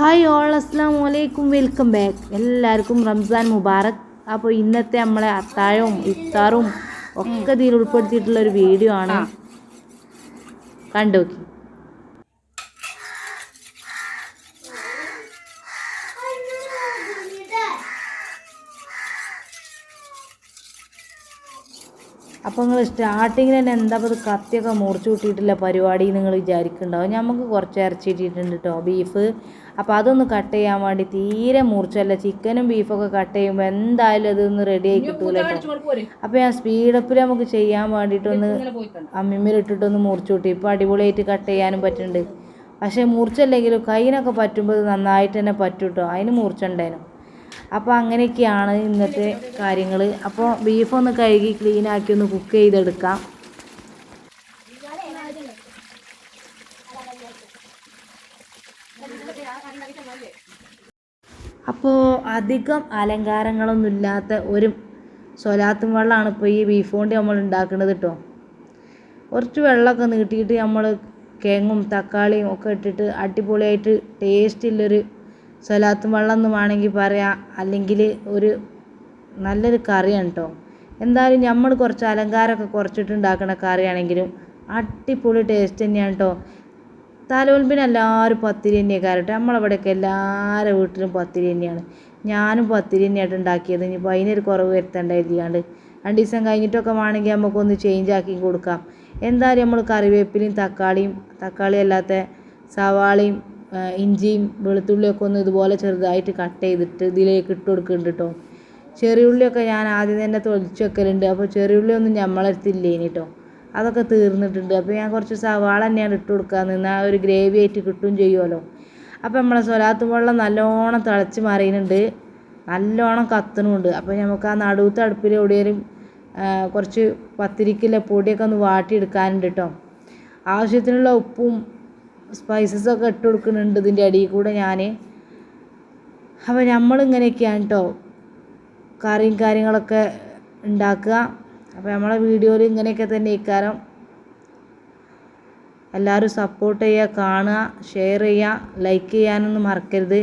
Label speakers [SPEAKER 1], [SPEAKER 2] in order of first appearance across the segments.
[SPEAKER 1] Hi all അസ്സാം വലൈക്കും welcome back. എല്ലാവർക്കും റംസാൻ മുബാറക്. അപ്പോൾ ഇന്നത്തെ നമ്മളെ അത്താഴവും ഇഫ്താറും ഒക്കെ ഇതിൽ ഉൾപ്പെടുത്തിയിട്ടുള്ള ഒരു വീഡിയോ ആണ്. കണ്ടു നോക്കി അപ്പോൾ നിങ്ങൾ സ്റ്റാർട്ടിങ്ങിൽ തന്നെ എന്താ ഇത് കത്തിയൊക്കെ മുറിച്ച് കൂട്ടിയിട്ടില്ല പരിപാടി നിങ്ങൾ വിചാരിക്കുന്നുണ്ടാവും. നമുക്ക് കുറച്ച് ഇറച്ചി ഇട്ടിട്ടുണ്ട് കേട്ടോ ബീഫ് അപ്പോൾ അതൊന്ന് കട്ട് ചെയ്യാൻ വേണ്ടി തീരെ മൂർച്ചല്ല ചിക്കനും ബീഫൊക്കെ കട്ട് ചെയ്യുമ്പോൾ എന്തായാലും അതൊന്ന് റെഡി ആയി കിട്ടൂല കേട്ടോ അപ്പോൾ ഞാൻ സ്പീഡപ്പിൽ നമുക്ക് ചെയ്യാൻ വേണ്ടിയിട്ടൊന്ന് അമ്മിമ്മിലിട്ടിട്ടൊന്ന് മുറിച്ചു കൂട്ടി. ഇപ്പോൾ അടിപൊളിയായിട്ട് കട്ട് ചെയ്യാനും പറ്റുന്നുണ്ട് പക്ഷേ മുറിച്ചല്ലെങ്കിലും കയ്യിനൊക്കെ പറ്റുമ്പോൾ നന്നായിട്ട് തന്നെ പറ്റും കേട്ടോ അതിന് മുറിച്ചുണ്ടായിരുന്നു അപ്പോൾ അങ്ങനെയൊക്കെയാണ് ഇന്നത്തെ കാര്യങ്ങൾ അപ്പോൾ ബീഫ് ഒന്ന് കഴുകി ക്ലീനാക്കി ഒന്ന് കുക്ക് ചെയ്തെടുക്കാം. അപ്പോൾ അധികം അലങ്കാരങ്ങളൊന്നും ഇല്ലാത്ത ഒരു സ്വലാത്തും വെള്ളമാണ് ഇപ്പോൾ ഈ ബീഫ് കൊണ്ട് നമ്മൾ ഉണ്ടാക്കുന്നത് കേട്ടോ കുറച്ച് വെള്ളമൊക്കെ നീട്ടിയിട്ട് നമ്മൾ കിഴങ്ങും തക്കാളിയും ഒക്കെ ഇട്ടിട്ട് അടിപൊളിയായിട്ട് ടേസ്റ്റുള്ളൊരു സ്വലാത്തും വെള്ളം എന്ന് വേണമെങ്കിൽ പറയാം. അല്ലെങ്കിൽ ഒരു നല്ലൊരു കറിയാണ് കേട്ടോ എന്തായാലും നമ്മൾ കുറച്ച് അലങ്കാരമൊക്കെ കുറച്ചിട്ട് ഉണ്ടാക്കുന്ന കറിയാണെങ്കിലും അടിപൊളി ടേസ്റ്റ് തന്നെയാണ് കേട്ടോ തലോൽമ്പിന് എല്ലാവരും പത്തിരി തന്നെയാണ് കയറട്ടെ നമ്മളവിടെയൊക്കെ എല്ലാവരുടെ വീട്ടിലും പത്തിരി തന്നെയാണ്. ഞാനും പത്തിരി തന്നെയായിട്ട് ഉണ്ടാക്കിയത്. ഇനിയിപ്പോൾ അതിനൊരു കുറവ് വരുത്തേണ്ട എഴുതിയാണ്ട് രണ്ട് ദിവസം കഴിഞ്ഞിട്ടൊക്കെ വേണമെങ്കിൽ നമുക്കൊന്ന് ചേഞ്ച് ആക്കി കൊടുക്കാം. എന്തായാലും നമ്മൾ കറിവേപ്പിലയും തക്കാളിയും തക്കാളി അല്ലാത്ത സവാളയും ഇഞ്ചിയും വെളുത്തുള്ളിയൊക്കെ ഒന്ന് ഇതുപോലെ ചെറുതായിട്ട് കട്ട് ചെയ്തിട്ട് ഇതിലേക്ക് ഇട്ട് കൊടുക്കുന്നുണ്ട് കേട്ടോ. ചെറിയുള്ളിയൊക്കെ ഞാൻ ആദ്യം തന്നെ തൊളിച്ച് വെക്കലുണ്ട്. അപ്പോൾ ചെറിയുള്ളിയൊന്നും നമ്മളെടുത്തില്ലേനി കേട്ടോ. അതൊക്കെ തീർന്നിട്ടുണ്ട്. അപ്പോൾ ഞാൻ കുറച്ച് സവാള തന്നെയാണ് ഇട്ട് കൊടുക്കുക എന്നാൽ ഒരു ഗ്രേവി ആയിട്ട് കിട്ടുകയും ചെയ്യുമല്ലോ അപ്പോൾ നമ്മളെ സ്വലാത്ത് വെള്ളം നല്ലോണം തിളച്ച് മറിയുന്നുണ്ട് നല്ലോണം കത്തണമുണ്ട് അപ്പോൾ നമുക്ക് ആ നടുവത്തെ അടുപ്പിൽ എവിടെയും കുറച്ച് പത്തിരിക്കലെ പൊടിയൊക്കെ ഒന്ന് വാട്ടിയെടുക്കാനുണ്ട് കേട്ടോ ആവശ്യത്തിനുള്ള ഉപ്പും സ്പൈസസൊക്കെ ഇട്ട് കൊടുക്കുന്നുണ്ട് ഇതിന്റെ അടിയിൽ കൂടെ ഞാൻ അപ്പോൾ നമ്മളിങ്ങനെയൊക്കെയാണ് കേട്ടോ കറിയും കാര്യങ്ങളൊക്കെ ഉണ്ടാക്കുക. അപ്പോൾ നമ്മളെ വീഡിയോയിൽ ഇങ്ങനെയൊക്കെ തന്നെ ഇക്കാരം. എല്ലാവരും സപ്പോർട്ട് ചെയ്യുക കാണുക ഷെയർ ചെയ്യുക ലൈക്ക് ചെയ്യാനൊന്നും മറക്കരുത്.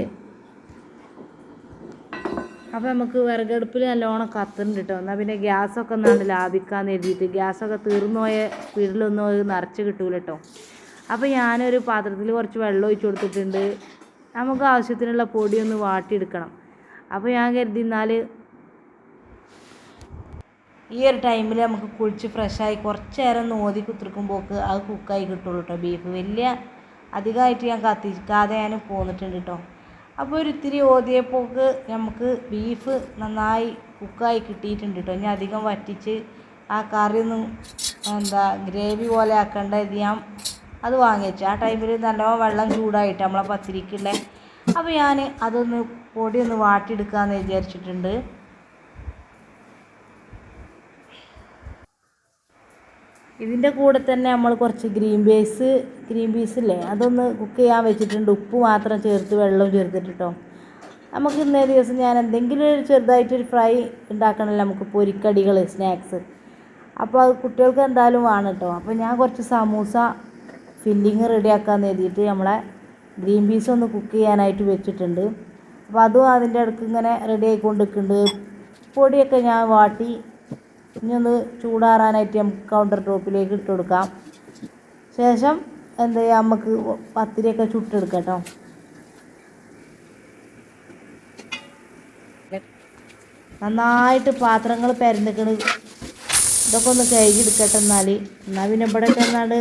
[SPEAKER 1] അപ്പോൾ നമുക്ക് വിറകടുപ്പിൽ നല്ലോണം കത്തുന്നുണ്ട് കേട്ടോ എന്നാൽ പിന്നെ ഗ്യാസൊക്കെ ഒന്നാണ്ട് ലാഭിക്കാമെന്ന് എഴുതിയിട്ട് ഗ്യാസൊക്കെ തീർന്നു പോയ സ്പീഡിലൊന്നും അത് നിറച്ച് കിട്ടൂല കേട്ടോ അപ്പോൾ ഞാനൊരു പാത്രത്തിൽ കുറച്ച് വെള്ളം ഒഴിച്ച് കൊടുത്തിട്ടുണ്ട്. നമുക്ക് ആവശ്യത്തിനുള്ള പൊടിയൊന്ന് വാട്ടിയെടുക്കണം. അപ്പോൾ ഞാൻ കരുതി എന്നാൽ ഈ ഒരു ടൈമിൽ നമുക്ക് കുളിച്ച് ഫ്രഷായി കുറച്ച് നേരം ഒന്ന് ഓതി കുത്തിരിക്കുമ്പോൾക്ക് അത് കുക്കായി കിട്ടുള്ളൂ കേട്ടോ ബീഫ് വലിയ അധികമായിട്ട് ഞാൻ കത്തിക്കാതെ ഞാൻ പോന്നിട്ടുണ്ട് കേട്ടോ അപ്പോൾ ഒരു ഇത്തിരി ഓതിയപ്പോക്ക് നമുക്ക് ബീഫ് നന്നായി കുക്കായി കിട്ടിയിട്ടുണ്ട് കേട്ടോ ഞാൻ അധികം വറ്റിച്ച് ആ കറി ഒന്നും എന്താ ഗ്രേവി പോലെ ആക്കേണ്ട ഇത് ഞാൻ അത് വാങ്ങിച്ചു ആ ടൈമിൽ നല്ലോണം വെള്ളം ചൂടായിട്ട് നമ്മളെ പത്തിരിക്കുള്ള. അപ്പോൾ ഞാൻ അതൊന്ന് പൊടി ഒന്ന് വാട്ടിയെടുക്കാമെന്ന് വിചാരിച്ചിട്ടുണ്ട്. ഇതിന്റെ കൂടെ തന്നെ നമ്മൾ കുറച്ച് ഗ്രീൻ പീസ് ഗ്രീൻ പീസ് ഇല്ലേ? അതൊന്ന് കുക്ക് ചെയ്യാൻ വെച്ചിട്ടുണ്ട്. ഉപ്പ് മാത്രം ചേർത്ത് വെള്ളം ചേർത്തിട്ട് കേട്ടോ നമുക്ക് ഇന്നേ ദിവസം ഞാൻ എന്തെങ്കിലും ഒരു ചെറുതായിട്ടൊരു ഫ്രൈ ഉണ്ടാക്കണമല്ലോ നമുക്ക് പൊരിക്കടികൾ സ്നാക്സ്. അപ്പോൾ അത് കുട്ടികൾക്ക് എന്തായാലും വേണം കേട്ടോ അപ്പോൾ ഞാൻ കുറച്ച് സമൂസ ഫില്ലിങ് റെഡിയാക്കാമെന്ന് എഴുതിയിട്ട് നമ്മളെ ഗ്രീൻ പീസ് ഒന്ന് കുക്ക് ചെയ്യാനായിട്ട് വെച്ചിട്ടുണ്ട്. അപ്പോൾ അതും അതിന്റെ ഇടയ്ക്ക് ഇങ്ങനെ റെഡി ആയിക്കൊണ്ട് നിൽക്കുന്നുണ്ട് പൊടിയൊക്കെ ഞാൻ വാട്ടി ഇനി ഒന്ന് ചൂടാറാനായിട്ട് നമുക്ക് കൗണ്ടർ ടോപ്പിലേക്ക് ഇട്ട് കൊടുക്കാം. ശേഷം എന്താ ചെയ്യുക നമുക്ക് പത്തിരിയൊക്കെ ചുട്ടെടുക്കാം നന്നായിട്ട് പാത്രങ്ങൾ പരന്നിക്കണ്. ഇതൊക്കെ ഒന്ന് കഴുകി എടുക്കട്ടെ എന്നാൽ എന്നാൽ പിന്നെ ഇവിടെ ചെന്നാണ്ട്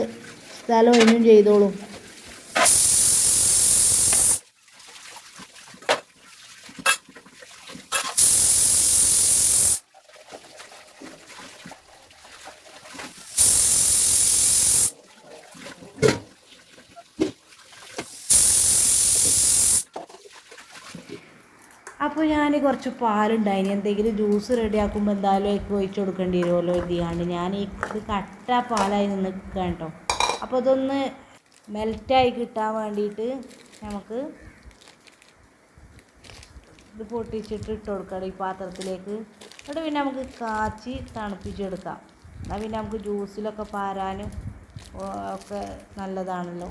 [SPEAKER 1] സ്ഥലം ഒന്നും ചെയ്തോളും. ഞാൻ കുറച്ച് പാലുണ്ടായിന് എന്തെങ്കിലും ജ്യൂസ് റെഡിയാക്കുമ്പോൾ എന്തായാലും എക്ക് ഒഴിച്ചു കൊടുക്കേണ്ടി വരുമല്ലോ എഴുതിയാണ്ട് ഞാൻ ഈ കട്ട പാലായി നിന്ന് കേട്ടോ അപ്പോൾ ഇതൊന്ന് മെൽറ്റായി കിട്ടാൻ വേണ്ടിയിട്ട് നമുക്ക് ഇത് പൊട്ടിച്ചിട്ട് ഇട്ട് കൊടുക്കണം ഈ പാത്രത്തിലേക്ക്. എന്നിട്ട് പിന്നെ നമുക്ക് കാച്ചി തണുപ്പിച്ചെടുക്കാം. എന്നാൽ പിന്നെ നമുക്ക് ജ്യൂസിലൊക്കെ പാരാനും ഒക്കെ നല്ലതാണല്ലോ.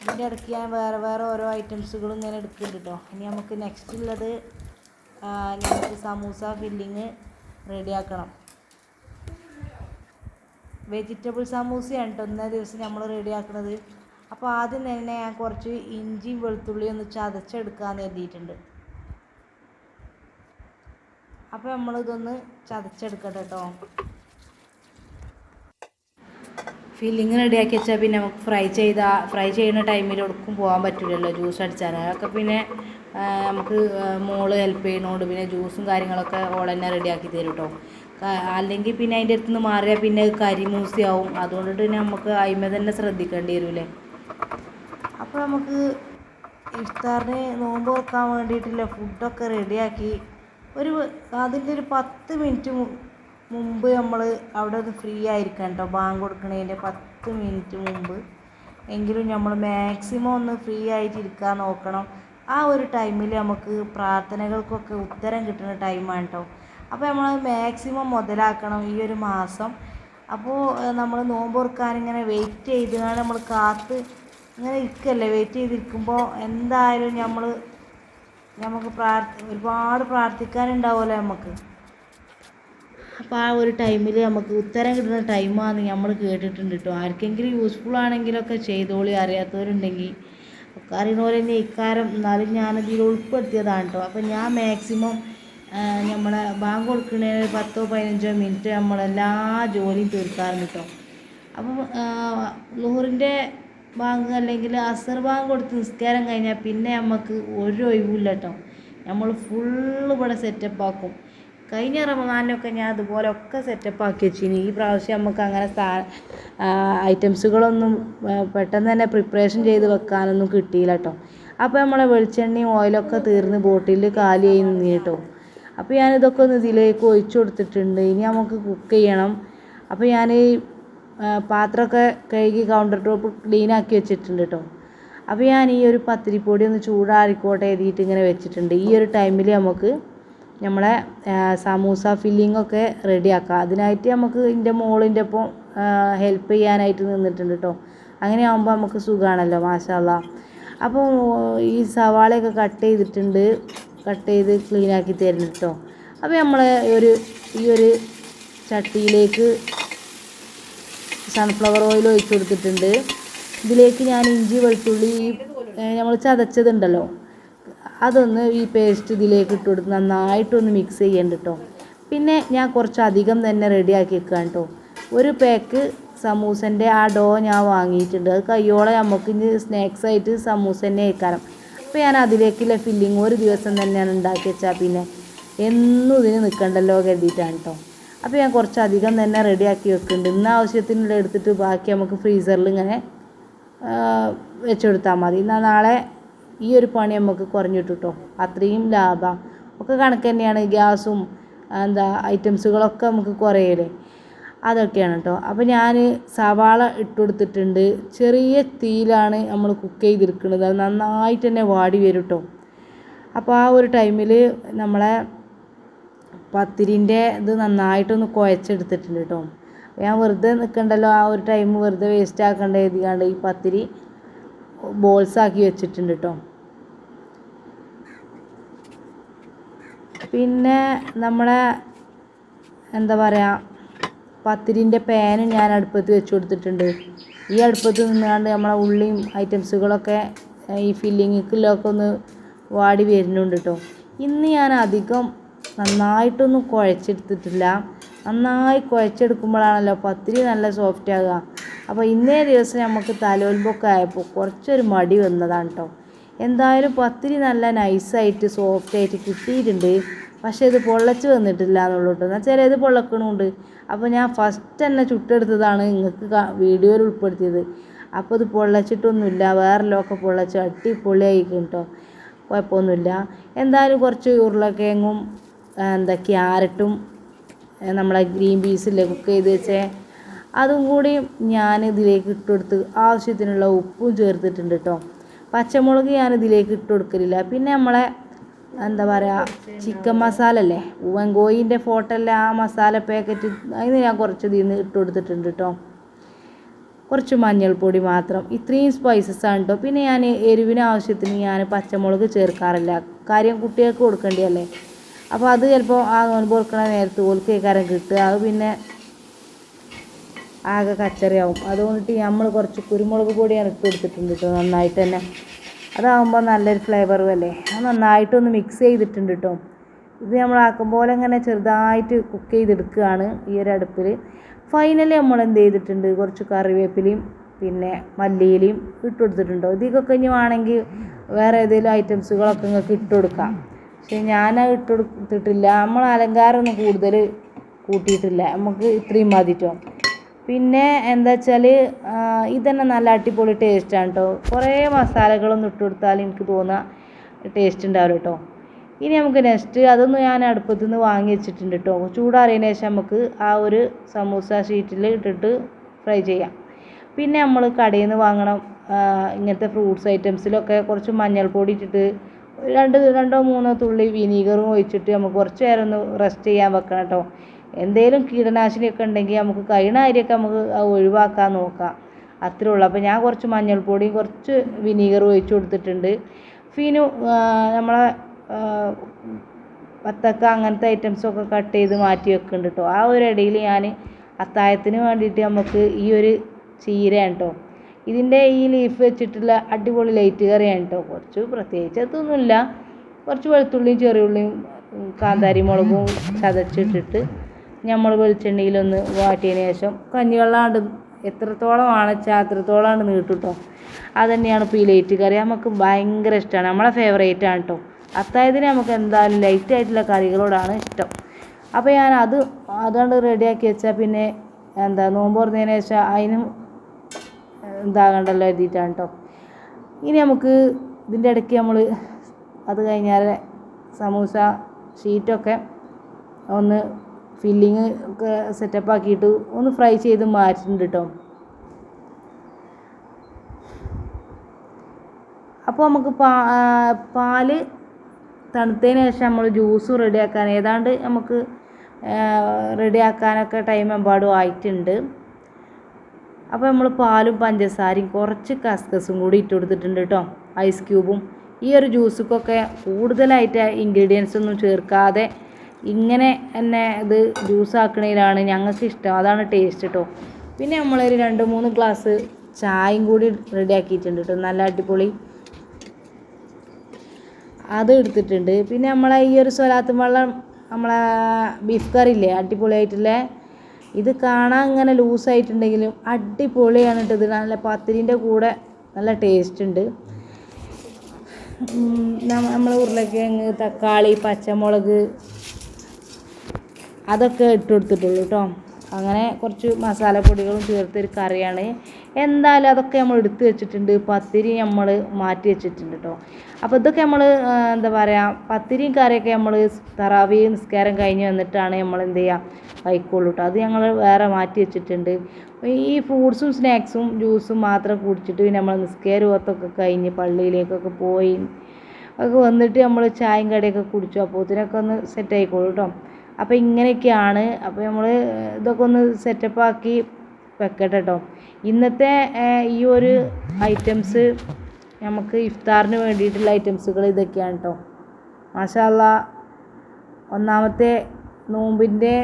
[SPEAKER 1] ഇതിന്റെ ഇടയ്ക്ക് ഞാൻ വേറെ വേറെ ഓരോ ഐറ്റംസുകളും ഇങ്ങനെ എടുക്കുന്നുണ്ട് കേട്ടോ ഇനി നമുക്ക് നെക്സ്റ്റ് ഉള്ളത് നമുക്ക് സമൂസ ഫില്ലിങ് റെഡിയാക്കണം വെജിറ്റബിൾ സമൂസയാണ് കേട്ടോ ഇന്നേ ദിവസം നമ്മൾ റെഡിയാക്കുന്നത് അപ്പോൾ ആദ്യം തന്നെ ഞാൻ കുറച്ച് ഇഞ്ചിയും വെളുത്തുള്ളിയും ഒന്ന് ചതച്ചെടുക്കാമെന്ന് കരുതിയിട്ടുണ്ട്. അപ്പോൾ നമ്മളിതൊന്ന് ചതച്ചെടുക്കട്ടെ കേട്ടോ ഫില്ലിങ് റെഡിയാക്കി വെച്ചാൽ പിന്നെ നമുക്ക് ഫ്രൈ ചെയ്ത ഫ്രൈ ചെയ്യുന്ന ടൈമിൽ ഒടുക്കും പോകാൻ പറ്റില്ലല്ലോ ജ്യൂസ് അടിച്ചാൽ അതൊക്കെ പിന്നെ നമുക്ക് മോൾ ഹെൽപ്പ് ചെയ്യണോണ്ട് പിന്നെ ജ്യൂസും കാര്യങ്ങളൊക്കെ ഓൾ തന്നെ റെഡിയാക്കി തരും കേട്ടോ അല്ലെങ്കിൽ പിന്നെ അതിന്റെ അടുത്ത് നിന്ന് മാറിയാൽ പിന്നെ കരിമൂസിയാവും അതുകൊണ്ടിട്ട് നമുക്ക് അതിമേ തന്നെ ശ്രദ്ധിക്കേണ്ടി വരില്ലേ അപ്പോൾ നമുക്ക് ഇഫ്താറിന് നോമ്പ് വെക്കാൻ വേണ്ടിയിട്ടുള്ള ഫുഡൊക്കെ റെഡിയാക്കി ഒരു അതിന്റെ ഒരു പത്ത് മിനിറ്റ് മുമ്പ് നമ്മൾ അവിടെ ഒന്ന് ഫ്രീ ആയിരിക്കണം കേട്ടോ ബാങ്ക് കൊടുക്കണതിന്റെ പത്ത് മിനിറ്റ് മുമ്പ്. എങ്കിലും നമ്മൾ മാക്സിമം ഒന്ന് ഫ്രീ ആയിട്ട് ഇരിക്കാൻ നോക്കണം. ആ ഒരു ടൈമിൽ നമുക്ക് പ്രാർത്ഥനകൾക്കൊക്കെ ഉത്തരം കിട്ടുന്ന ടൈമാണ് കേട്ടോ അപ്പോൾ നമ്മൾ മാക്സിമം മുതലാക്കണം ഈ ഒരു മാസം. അപ്പോൾ നമ്മൾ നോമ്പ് തുറക്കാൻ ഇങ്ങനെ വെയിറ്റ് ചെയ്തുകൊണ്ട് നമ്മൾ കാത്ത് ഇങ്ങനെ ഇരിക്കല്ലേ? വെയിറ്റ് ചെയ്തിരിക്കുമ്പോൾ എന്തായാലും നമ്മൾ നമുക്ക് പ്രാർത്ഥ ഒരുപാട് പ്രാർത്ഥിക്കാനുണ്ടാവുമല്ലോ നമുക്ക്. അപ്പോൾ ആ ഒരു ടൈമിൽ നമുക്ക് ഉത്തരം കിട്ടുന്ന ടൈമാണെന്ന് നമ്മൾ കേട്ടിട്ടുണ്ട് കേട്ടോ ആർക്കെങ്കിലും യൂസ്ഫുൾ ആണെങ്കിലൊക്കെ ചെയ്തോളി അറിയാത്തവരുണ്ടെങ്കിൽ ഒക്കെ അറിയുന്നവർ തന്നെ ഇക്കാരം എന്നാലും ഞാനതിൽ ഉൾപ്പെടുത്തിയതാണ് കേട്ടോ അപ്പോൾ ഞാൻ മാക്സിമം നമ്മളെ ബാങ്ക് കൊടുക്കുന്നതിന് പത്തോ പതിനഞ്ചോ മിനിറ്റ് നമ്മളെല്ലാ ജോലിയും തീർക്കാറുണ്ട് കേട്ടോ അപ്പം ലുഹറിന്റെ ബാങ്ക് അല്ലെങ്കിൽ അസർ ബാങ്ക് കൊടുത്ത് നിസ്കാരം കഴിഞ്ഞാൽ പിന്നെ നമുക്ക് ഒരു ഒഴിവില്ല കേട്ടോ നമ്മൾ ഫുള്ള് ഇവിടെ സെറ്റപ്പ് ആക്കും. കഴിഞ്ഞ റമദാനിലൊക്കെ ഞാൻ അതുപോലെ ഒക്കെ സെറ്റപ്പ് ആക്കി വെച്ചിനി. ഈ പ്രാവശ്യം നമുക്ക് അങ്ങനെ സാ ഐറ്റംസുകളൊന്നും പെട്ടെന്ന് തന്നെ പ്രിപ്പറേഷൻ ചെയ്ത് വെക്കാനൊന്നും കിട്ടിയില്ല കേട്ടോ അപ്പോൾ നമ്മളെ വെളിച്ചെണ്ണയും ഓയിലൊക്കെ തീർന്ന് ബോട്ടിൽ കാലിയായി നിന്ന് കേട്ടോ അപ്പോൾ ഞാനിതൊക്കെ ഒന്ന് ഇതിലേക്ക് ഒഴിച്ചു കൊടുത്തിട്ടുണ്ട്. ഇനി നമുക്ക് കുക്ക് ചെയ്യണം. അപ്പോൾ ഞാൻ പാത്രമൊക്കെ കഴുകി കൗണ്ടർ ടോപ്പ് ക്ലീൻ ആക്കി വെച്ചിട്ടുണ്ട് കേട്ടോ അപ്പോൾ ഞാൻ ഈ ഒരു പത്തിരിപ്പൊടി ഒന്ന് ചൂടാറിക്കോട്ടെ എഴുതിയിട്ട് ഇങ്ങനെ വെച്ചിട്ടുണ്ട്. ഈ ഒരു ടൈമിൽ നമുക്ക് നമ്മളെ സമൂസ ഫില്ലിംഗ് ഒക്കെ റെഡിയാക്കാം. അതിനായിട്ട് നമുക്ക് എന്റെ മോളിന്റെ ഒപ്പം ഹെൽപ്പ് ചെയ്യാനായിട്ട് നിന്നിട്ടുണ്ട് കേട്ടോ അങ്ങനെ ആകുമ്പോൾ നമുക്ക് സുഖമാണല്ലോ മാഷാല്ല അപ്പോൾ ഈ സവാളയൊക്കെ കട്ട് ചെയ്തിട്ടുണ്ട് കട്ട് ചെയ്ത് ക്ലീൻ ആക്കി തരുന്നുണ്ട് കേട്ടോ അപ്പോൾ നമ്മൾ ഒരു ഈ ഒരു ചട്ടിയിലേക്ക് സൺഫ്ലവർ ഓയിൽ ഒഴിച്ച് കൊടുത്തിട്ടുണ്ട്. ഇതിലേക്ക് ഞാൻ ഇഞ്ചി വെളുത്തുള്ളി നമ്മൾ ചതച്ചതുണ്ടല്ലോ. അതൊന്ന് ഈ പേസ്റ്റ് ഇതിലേക്ക് ഇട്ട് കൊടുത്ത് നന്നായിട്ടൊന്ന് മിക്സ് ചെയ്യണ്ട കേട്ടോ പിന്നെ ഞാൻ കുറച്ച് അധികം തന്നെ റെഡിയാക്കി വെക്കാം കേട്ടോ ഒരു പാക്ക് സമൂസന്റെ ആ ഡോ ഞാൻ വാങ്ങിയിട്ടുണ്ട്. അത് കയ്യോളം നമുക്ക് ഇനി സ്നാക്സ് ആയിട്ട് സമൂസ തന്നെ അപ്പോൾ ഞാൻ അതിലേക്കുള്ള ഫില്ലിങ് ഒരു ദിവസം തന്നെയാണ് ഉണ്ടാക്കി വെച്ചാൽ പിന്നെ എന്നും ഇതിന് നിൽക്കണ്ടല്ലോ കരുതിയിട്ടാണ് കേട്ടോ അപ്പോൾ ഞാൻ കുറച്ച് അധികം തന്നെ റെഡിയാക്കി വെക്കുന്നുണ്ട്. ഇന്ന് ആവശ്യത്തിനുള്ള എടുത്തിട്ട് ബാക്കി നമുക്ക് ഫ്രീസറിൽ ഇങ്ങനെ വെച്ചെടുത്താൽ മതി. എന്നാൽ നാളെ ഈ ഒരു പണി നമുക്ക് കുറഞ്ഞിട്ടു കേട്ടോ അത്രയും ലാഭം. ഒക്കെ കണക്ക് തന്നെയാണ് ഗ്യാസും എന്താ ഐറ്റംസുകളൊക്കെ നമുക്ക് കുറയല്ലേ അതൊക്കെയാണ് കേട്ടോ അപ്പോൾ ഞാൻ സവാള ഇട്ട് കൊടുത്തിട്ടുണ്ട് ചെറിയ തീയിലാണ് നമ്മൾ കുക്ക് ചെയ്തിരിക്കുന്നത്. അത് നന്നായിട്ട് തന്നെ വാടി വരും കേട്ടോ അപ്പോൾ ആ ഒരു ടൈമിൽ നമ്മളെ പത്തിരിന്റെ ഇത് നന്നായിട്ടൊന്ന് കുഴച്ചെടുത്തിട്ടുണ്ട് കേട്ടോ ഞാൻ വെറുതെ നിൽക്കണ്ടല്ലോ ആ ഒരു ടൈം വെറുതെ വേസ്റ്റ് ആക്കണ്ട എഴുതിക്കാണ്ട് ഈ പത്തിരി ബോൾസാക്കി വെച്ചിട്ടുണ്ട് കേട്ടോ പിന്നെ നമ്മളെ എന്താ പറയുക പത്തിരിന്റെ പാനും ഞാൻ അടുപ്പത്ത് വെച്ച് കൊടുത്തിട്ടുണ്ട്. ഈ അടുപ്പത്ത് നിന്നാണ്ട് നമ്മളെ ഉള്ളിയും ഐറ്റംസുകളൊക്കെ ഈ ഫില്ലിങ്ങിലൊക്കെ ഒന്ന് വാടി വരുന്നുണ്ട് കേട്ടോ ഇന്ന് ഞാൻ അധികം നന്നായിട്ടൊന്നും കുഴച്ചെടുത്തിട്ടില്ല. നന്നായി കുഴച്ചെടുക്കുമ്പോഴാണല്ലോ പത്തിരി നല്ല സോഫ്റ്റ് ആകുക. അപ്പോൾ ഇന്നേ ദിവസം നമുക്ക് തലോൽമ്പൊക്കെ ആയപ്പോൾ കുറച്ചൊരു മടി വന്നതാണ് കേട്ടോ എന്തായാലും പത്തിരി നല്ല നൈസായിട്ട് സോഫ്റ്റായിട്ട് കിട്ടിയിട്ടുണ്ട്. പക്ഷേ ഇത് പൊള്ളച്ച് വന്നിട്ടില്ല എന്നുള്ളൂ കേട്ടോ എന്നാൽ ചിലത് പൊള്ളക്കണമുണ്ട് അപ്പോൾ ഞാൻ ഫസ്റ്റ് തന്നെ ചുട്ടെടുത്തതാണ് നിങ്ങൾക്ക് വീഡിയോയിൽ ഉൾപ്പെടുത്തിയത്. അപ്പോൾ ഇത് പൊള്ളച്ചിട്ടൊന്നുമില്ല. വേറെല്ലൊക്കെ പൊള്ളച്ച് അടിപൊളിയായി കേട്ടോ കുഴപ്പമൊന്നുമില്ല. എന്തായാലും കുറച്ച് ഉരുളക്കിഴങ്ങും എന്താ ക്യാരറ്റും നമ്മളെ ഗ്രീൻ പീസില്ലേ കുക്ക് ചെയ്ത് വെച്ചേ. അതും കൂടി ഞാൻ ഇതിലേക്ക് ഇട്ടുകൊടുത്ത് ആവശ്യത്തിനുള്ള ഉപ്പും ചേർത്തിട്ടുണ്ട് കേട്ടോ പച്ചമുളക് ഞാൻ ഇതിലേക്ക് ഇട്ട് കൊടുക്കലില്ല. പിന്നെ നമ്മളെ എന്താ പറയുക ചിക്കൻ മസാല അല്ലേ വെങ്കോയിന്റെ ഫോട്ടോ അല്ലേ ആ മസാല പാക്കറ്റ് അതിന് ഞാൻ കുറച്ച് ഇതിൽ നിന്ന് ഇട്ട് കൊടുത്തിട്ടുണ്ട് കേട്ടോ കുറച്ച് മഞ്ഞൾപ്പൊടി മാത്രം. ഇത്രയും സ്പൈസസ് ആണ് കേട്ടോ പിന്നെ ഞാൻ എരിവിന് ആവശ്യത്തിന് ഞാൻ പച്ചമുളക് ചേർക്കാറില്ല. കാര്യം കുട്ടികൾക്ക് കൊടുക്കേണ്ടതല്ലേ അപ്പോൾ അത് ചിലപ്പോൾ ആ നോൻപ് കൊടുക്കണ നേരത്ത് ഓൽക്ക് കാരം കിട്ടുക. അത് പിന്നെ ആകെ കച്ചറിയാവും. അതുകൊണ്ടിട്ട് നമ്മൾ കുറച്ച് കുരുമുളക് പൊടിയാണ് ഇട്ട് കൊടുത്തിട്ടുണ്ട് കേട്ടോ നന്നായിട്ട് തന്നെ. അതാകുമ്പോൾ നല്ലൊരു ഫ്ലേവറും അല്ലേ? അത് നന്നായിട്ടൊന്ന് മിക്സ് ചെയ്തിട്ടുണ്ട് കേട്ടോ ഇത് നമ്മൾ ആക്കും പോലെ ഇങ്ങനെ ചെറുതായിട്ട് കുക്ക് ചെയ്തെടുക്കുകയാണ് ഈ ഒരു അടുപ്പിൽ ഫൈനലി നമ്മൾ എന്ത് ചെയ്തിട്ടുണ്ട്? കുറച്ച് കറിവേപ്പിലയും പിന്നെ മല്ലിയിലയും ഇട്ട് കൊടുത്തിട്ടുണ്ടോ ഇതിക്കൊക്കെ ഇനി വേണമെങ്കിൽ വേറെ ഏതെങ്കിലും ഐറ്റംസുകളൊക്കെ നിങ്ങൾക്ക് ഇട്ട് കൊടുക്കാം. പക്ഷേ ഞാൻ ഇട്ട് കൊടുത്തിട്ടില്ല. നമ്മൾ അലങ്കാരമൊന്നും കൂടുതൽ കൂട്ടിയിട്ടില്ല. നമുക്ക് ഇത്രയും മതിട്ടോ പിന്നെ എന്താ വെച്ചാൽ ഇതന്നെ നല്ല അടിപൊളി ടേസ്റ്റാണ് കേട്ടോ കുറേ മസാലകളൊന്നും ഇട്ട് കൊടുത്താൽ എനിക്ക് തോന്നുക ടേസ്റ്റ് ഉണ്ടാവില്ല കേട്ടോ ഇനി നമുക്ക് നെക്സ്റ്റ് അതൊന്നും ഞാൻ അടുപ്പത്തു നിന്ന് വാങ്ങി വെച്ചിട്ടുണ്ട് കേട്ടോ ചൂടാറിയതിന് ശേഷം നമുക്ക് ആ ഒരു സമൂസ ഷീറ്റിൽ ഇട്ടിട്ട് ഫ്രൈ ചെയ്യാം. പിന്നെ നമ്മൾ കടയിൽ നിന്ന് വാങ്ങണം ഇങ്ങനത്തെ ഫ്രൂട്ട്സ് ഐറ്റംസിലൊക്കെ കുറച്ച് മഞ്ഞൾപ്പൊടി ഇട്ടിട്ട് രണ്ട് രണ്ടോ മൂന്നോ തുള്ളി വിനീഗറും ഒഴിച്ചിട്ട് നമുക്ക് കുറച്ച് നേരം ഒന്ന് റെസ്റ്റ് ചെയ്യാൻ വെക്കണം കേട്ടോ എന്തെങ്കിലും കീടനാശിനിയൊക്കെ ഉണ്ടെങ്കിൽ നമുക്ക് കഴിയണ കാര്യമൊക്കെ നമുക്ക് ഒഴിവാക്കാൻ നോക്കാം. അത്രേ അപ്പോൾ ഞാൻ കുറച്ച് മഞ്ഞൾപ്പൊടിയും കുറച്ച് വിനീഗറും ഒഴിച്ച് കൊടുത്തിട്ടുണ്ട്. ആ, നമ്മളെ വത്തക്ക അങ്ങനത്തെ ഐറ്റംസൊക്കെ കട്ട് ചെയ്ത് മാറ്റി വെക്കുന്നുണ്ട് കേട്ടോ ആ ഒരു ഇടയിൽ ഞാൻ അത്തായത്തിന് വേണ്ടിയിട്ട് നമുക്ക് ഈ ഒരു ചീരയാണ് കേട്ടോ ഇതിന്റെ ഈ ലീഫ് വെച്ചിട്ടുള്ള അടിപൊളി ലൈറ്റ് കറിയാണ് കേട്ടോ കുറച്ച് പ്രത്യേകിച്ച് അതൊന്നുമില്ല. കുറച്ച് വെളുത്തുള്ളിയും ചെറിയുള്ളിയും കാന്താരി മുളകും ചതച്ചിട്ടിട്ട് നമ്മൾ വെളിച്ചെണ്ണയിലൊന്ന് വാട്ടിയതിന് ശേഷം കഞ്ഞിവെള്ളമാണ്ട് എത്രത്തോളമാണ് വെച്ചാൽ അത്രത്തോളമാണ് നീട്ടും കേട്ടോ അതുതന്നെയാണ് ഇപ്പോൾ ഈ ലൈറ്റ് കറി. നമുക്ക് ഭയങ്കര ഇഷ്ടമാണ് നമ്മളെ ഫേവറേറ്റ് ആണ് കേട്ടോ അത്തായതിന് നമുക്ക് എന്തായാലും ലൈറ്റ് ആയിട്ടുള്ള കറികളോടാണ് ഇഷ്ടം. അപ്പോൾ ഞാൻ അത് അതുകൊണ്ട് റെഡിയാക്കി വെച്ചാൽ പിന്നെ എന്താ നോമ്പ് തുറന്നതിന് ശേഷം അതിനും ഇതാകണ്ടല്ലോ എഴുതിയിട്ടാണ് കേട്ടോ ഇനി നമുക്ക് ഇതിന്റെ ഇടയ്ക്ക് നമ്മൾ അത് കഴിഞ്ഞാൽ സമൂസ ഷീറ്റൊക്കെ ഒന്ന് ഫില്ലിങ് ഒക്കെ സെറ്റപ്പ് ആക്കിയിട്ട് ഒന്ന് ഫ്രൈ ചെയ്ത് മാറ്റിയിട്ടുണ്ട് കേട്ടോ അപ്പോൾ നമുക്ക് പാ പാൽ തണുത്തതിന് ശേഷം നമ്മൾ ജ്യൂസ് റെഡിയാക്കാൻ ഏതാണ്ട് നമുക്ക് റെഡിയാക്കാനൊക്കെ ടൈം എമ്പാടും ആയിട്ടുണ്ട്. അപ്പോൾ നമ്മൾ പാലും പഞ്ചസാരയും കുറച്ച് കസ്കസും കൂടി ഇട്ട് കൊടുത്തിട്ടുണ്ട് കേട്ടോ ഐസ് ക്യൂബും ഈ ഒരു ജ്യൂസുക്കൊക്കെ കൂടുതലായിട്ട് ഇൻഗ്രീഡിയൻസ് ഒന്നും ചേർക്കാതെ ഇങ്ങനെ തന്നെ ഇത് ജ്യൂസ് ആക്കണതിലാണ് ഞങ്ങൾക്ക് ഇഷ്ടം അതാണ് ടേസ്റ്റ് കേട്ടോ പിന്നെ നമ്മളൊരു രണ്ട് മൂന്ന് ഗ്ലാസ് ചായയും കൂടി റെഡി ആക്കിയിട്ടുണ്ട് കേട്ടോ നല്ല അടിപൊളി. അത് എടുത്തിട്ടുണ്ട്. പിന്നെ നമ്മളെ ഈ ഒരു സ്വലാത്തും വെള്ളം നമ്മളെ ബീഫ് കറി ഇല്ലേ അടിപൊളിയായിട്ടുള്ള ഇത് കാണാൻ ഇങ്ങനെ ലൂസായിട്ടുണ്ടെങ്കിലും അടിപൊളിയാണ് കേട്ടോ ഇത്. നല്ല പത്തിരിന്റെ കൂടെ നല്ല ടേസ്റ്റ് ഉണ്ട്. നമ്മൾ ഉരുളക്കിഴങ്ങ് തക്കാളി പച്ചമുളക് അതൊക്കെ ഇട്ട് കൊടുത്തിട്ടുള്ളൂ കേട്ടോ അങ്ങനെ കുറച്ച് മസാലപ്പൊടികളും ചേർത്തൊരു കറിയാണ്. എന്തായാലും അതൊക്കെ നമ്മൾ എടുത്ത് വെച്ചിട്ടുണ്ട്. പത്തിരി നമ്മൾ മാറ്റി വെച്ചിട്ടുണ്ട് കേട്ടോ അപ്പോൾ ഇതൊക്കെ നമ്മൾ എന്താ പറയുക പത്തിരിയും കറിയൊക്കെ നമ്മൾ തറാവി നിസ്കാരം കഴിഞ്ഞ് വന്നിട്ടാണ് നമ്മൾ എന്ത് ചെയ്യുക കഴിക്കുള്ളൂ കേട്ടോ അത് ഞങ്ങൾ വേറെ മാറ്റി വെച്ചിട്ടുണ്ട്. ഈ ഫ്രൂട്ട്സും സ്നാക്സും ജ്യൂസും മാത്രം കുടിച്ചിട്ട് പിന്നെ നമ്മൾ നിസ്കാരത്തൊക്കെ കഴിഞ്ഞ് പള്ളിയിലേക്കൊക്കെ പോയി ഒക്കെ വന്നിട്ട് നമ്മൾ ചായയും കടിയൊക്കെ കുടിച്ചു. അപ്പോൾ ഇതിനൊക്കെ ഒന്ന് സെറ്റ് ആയിക്കോളൂ കേട്ടോ അപ്പോൾ ഇങ്ങനെയൊക്കെയാണ്. അപ്പോൾ നമ്മൾ ഇതൊക്കെ ഒന്ന് സെറ്റപ്പ് ആക്കി വെക്കട്ടെ കേട്ടോ ഇന്നത്തെ ഈ ഒരു ഐറ്റംസ് നമുക്ക് ഇഫ്താറിന് വേണ്ടിയിട്ടുള്ള ഐറ്റംസുകൾ ഇതൊക്കെയാണ് കേട്ടോ മാഷാല്ല ഒന്നാമത്തെ നോമ്പിന്റെ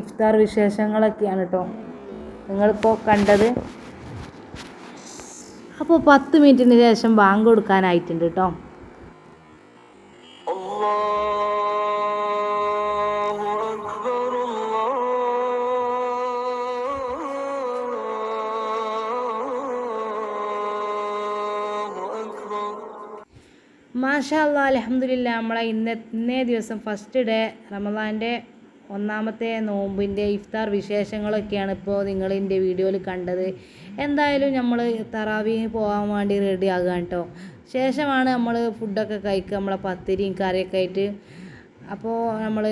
[SPEAKER 1] ഇഫ്താർ വിശേഷങ്ങളൊക്കെയാണ് കേട്ടോ നിങ്ങളിപ്പോൾ കണ്ടത്. അപ്പോൾ പത്ത് മിനിറ്റിന് ശേഷം ബാങ്ക് കൊടുക്കാനായിട്ടുണ്ട് കേട്ടോ മാഷാല്ല അലഹമില്ല നമ്മളെ ഇന്ന ഇന്നേ ദിവസം ഫസ്റ്റ് ഡേ റമദാന്റെ ഒന്നാമത്തെ നോമ്പിന്റെ ഇഫ്താർ വിശേഷങ്ങളൊക്കെയാണ് ഇപ്പോൾ നിങ്ങൾ എന്റെ വീഡിയോയിൽ കണ്ടത്. എന്തായാലും നമ്മൾ തറാവിന് പോകാൻ വേണ്ടി റെഡി ആകുക കേട്ടോ ശേഷമാണ് നമ്മൾ ഫുഡൊക്കെ കഴിക്കുക നമ്മളെ പത്തിരിയും കറിയൊക്കെ ആയിട്ട്. അപ്പോൾ നമ്മൾ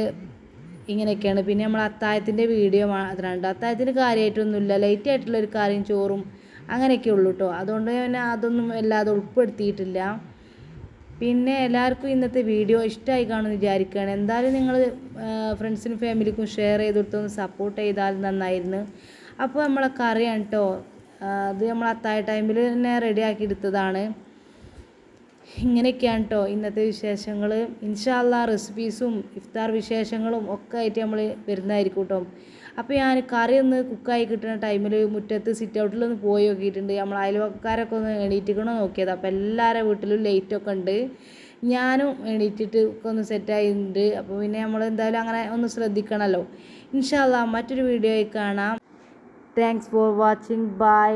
[SPEAKER 1] ഇങ്ങനെയൊക്കെയാണ്. പിന്നെ നമ്മൾ അത്തായത്തിന്റെ വീഡിയോ മാത്രമുണ്ട് അത്തായത്തിന് കാര്യമായിട്ടൊന്നുമില്ല ലൈറ്റ് ആയിട്ടുള്ളൊരു കാര്യം ചോറും അങ്ങനെയൊക്കെ ഉള്ളൂ കേട്ടോ അതുകൊണ്ട് തന്നെ അതൊന്നും വല്ലാതെ ഉൾപ്പെടുത്തിയിട്ടില്ല. പിന്നെ എല്ലാവർക്കും ഇന്നത്തെ വീഡിയോ ഇഷ്ടമായി കാണുമെന്ന് വിചാരിക്കുകയാണ്. എന്തായാലും നിങ്ങൾ ഫ്രണ്ട്സിനും ഫാമിലിക്കും ഷെയർ ചെയ്ത് കൊടുത്തൊന്ന് സപ്പോർട്ട് ചെയ്താൽ നന്നായിരുന്നു. അപ്പോൾ നമ്മളെ കറിയാണ് കേട്ടോ അത് നമ്മൾ അത്തായ ടൈമിൽ തന്നെ റെഡിയാക്കി എടുത്തതാണ്. ഇങ്ങനെയൊക്കെയാണ് കേട്ടോ ഇന്നത്തെ വിശേഷങ്ങൾ ഇൻഷാല്ല റെസിപ്പീസും ഇഫ്താർ വിശേഷങ്ങളും ഒക്കെ ആയിട്ട് നമ്മൾ വരുന്നതായിരിക്കും കേട്ടോ അപ്പോൾ ഞാൻ കറി ഒന്ന് കുക്കായി കിട്ടുന്ന ടൈമിൽ മുറ്റത്ത് സിറ്റ് ഔട്ടിലൊന്ന് പോയി നോക്കിയിട്ടുണ്ട്. നമ്മൾ അയൽവക്കാരൊക്കെ ഒന്ന് എണീറ്റിക്കണോ നോക്കിയത്. അപ്പോൾ എല്ലാവരുടെ വീട്ടിലും ലൈറ്റൊക്കെ ഉണ്ട്. ഞാനും എണീറ്റിട്ട് ഒക്കെ ഒന്ന് സെറ്റായിട്ടുണ്ട് അപ്പോൾ പിന്നെ നമ്മൾ എന്തായാലും അങ്ങനെ ഒന്ന് ശ്രദ്ധിക്കണമല്ലോ ഇൻഷാല്ല മറ്റൊരു വീഡിയോയിൽ കാണാം. Thanks for watching bye